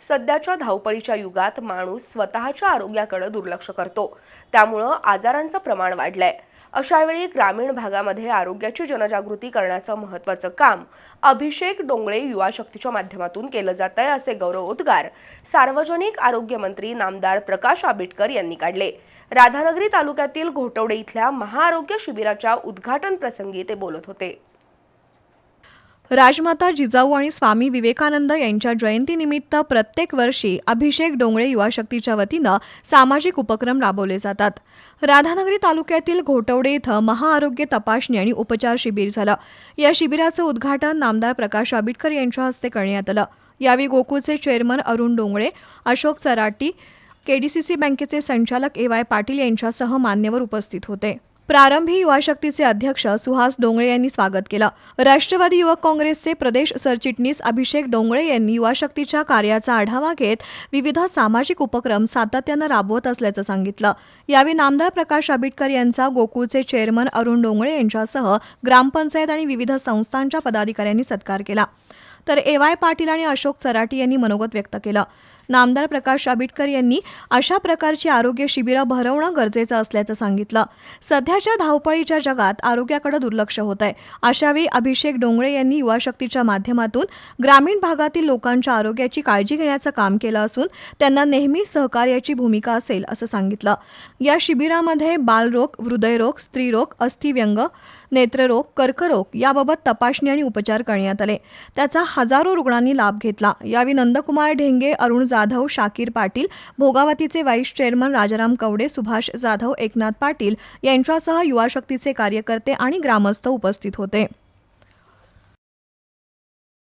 सध्याच्या धावपळीच्या युगात माणूस स्वतःच्या आरोग्याकडे दुर्लक्ष करतो. त्यामुळं आजारांचं प्रमाण वाढलंय. अशावेळी ग्रामीण भागामध्ये आरोग्याची जनजागृती करण्याचं महत्त्वाचं काम अभिषेक डोंगळे युवा शक्तीच्या माध्यमातून केलं जात आहे असे गौरवोद्गार सार्वजनिक आरोग्य मंत्री नामदार प्रकाश आंबेडकर यांनी काढले. राधानगरी तालुक्यातील घोटवडे इथल्या महाआरोग्य शिबिराच्या उद्घाटन प्रसंगी ते बोलत होते. राजमाता जिजाऊ आणि स्वामी विवेकानंद यांच्या जयंतीनिमित्त प्रत्येक वर्षी अभिषेक डोंगळे युवा शक्तीच्या वतीनं सामाजिक उपक्रम राबवले जातात. राधानगरी तालुक्यातील घोटवडे इथं महाआरोग्य तपासणी आणि उपचार शिबिर झालं. या शिबिराचं उद्घाटन नामदार प्रकाश आंबेडकर यांच्या हस्ते करण्यात आलं. यावेळी गोकुळचे चेअरमन अरुण डोंगळे अशोक चराटी केडीसीसी बँकेचे संचालक ए वाय पाटील यांच्यासह मान्यवर उपस्थित होते. प्रारंभी युवा शक्तीचे अध्यक्ष सुहास डोंगळे यांनी स्वागत केलं. राष्ट्रवादी युवक काँग्रेसचे प्रदेश सरचिटणीस अभिषेक डोंगळे यांनी युवा शक्तीच्या कार्याचा आढावा घेत विविध सामाजिक उपक्रम सातत्यानं राबवत असल्याचं सांगितलं. यावेळी नामदार प्रकाश आंबेडकर यांचा गोकुळचे चेअरमन अरुण डोंगळे यांच्यासह ग्रामपंचायत आणि विविध संस्थांच्या पदाधिकाऱ्यांनी सत्कार केला. तर ए वाय पाटील आणि अशोक चराटी यांनी मनोगत व्यक्त केलं. नामदार प्रकाश आबिटकर यांनी अशा प्रकारची आरोग्य शिबिरं भरवणं गरजेचं असल्याचं सांगितलं. सध्याच्या धावपळीच्या जगात आरोग्याकडे दुर्लक्ष होत आहे अशावेळी अभिषेक डोंगळे यांनी युवा शक्तीच्या माध्यमातून ग्रामीण भागातील लोकांच्या आरोग्याची काळजी घेण्याचं काम केलं असून त्यांना नेहमी सहकार्याची भूमिका असेल असं सांगितलं. या शिबिरामध्ये बालरोग हृदयरोग स्त्रीरोग अस्थिव्यंग नेत्ररोग कर्करोग याबाबत तपासणी आणि उपचार करण्यात आले. त्याचा हजारो रुग्णांनी लाभ घेतला. यावेळी नंदकुमार ढेंगे अरुण जाधव शाकीर पाटील भोगावतीचे व्हाईस चेअरमन राजाराम कवडे सुभाष जाधव एकनाथ पाटील यांच्यासह युवा शक्तीचे कार्यकर्ते आणि ग्रामस्थ उपस्थित होते.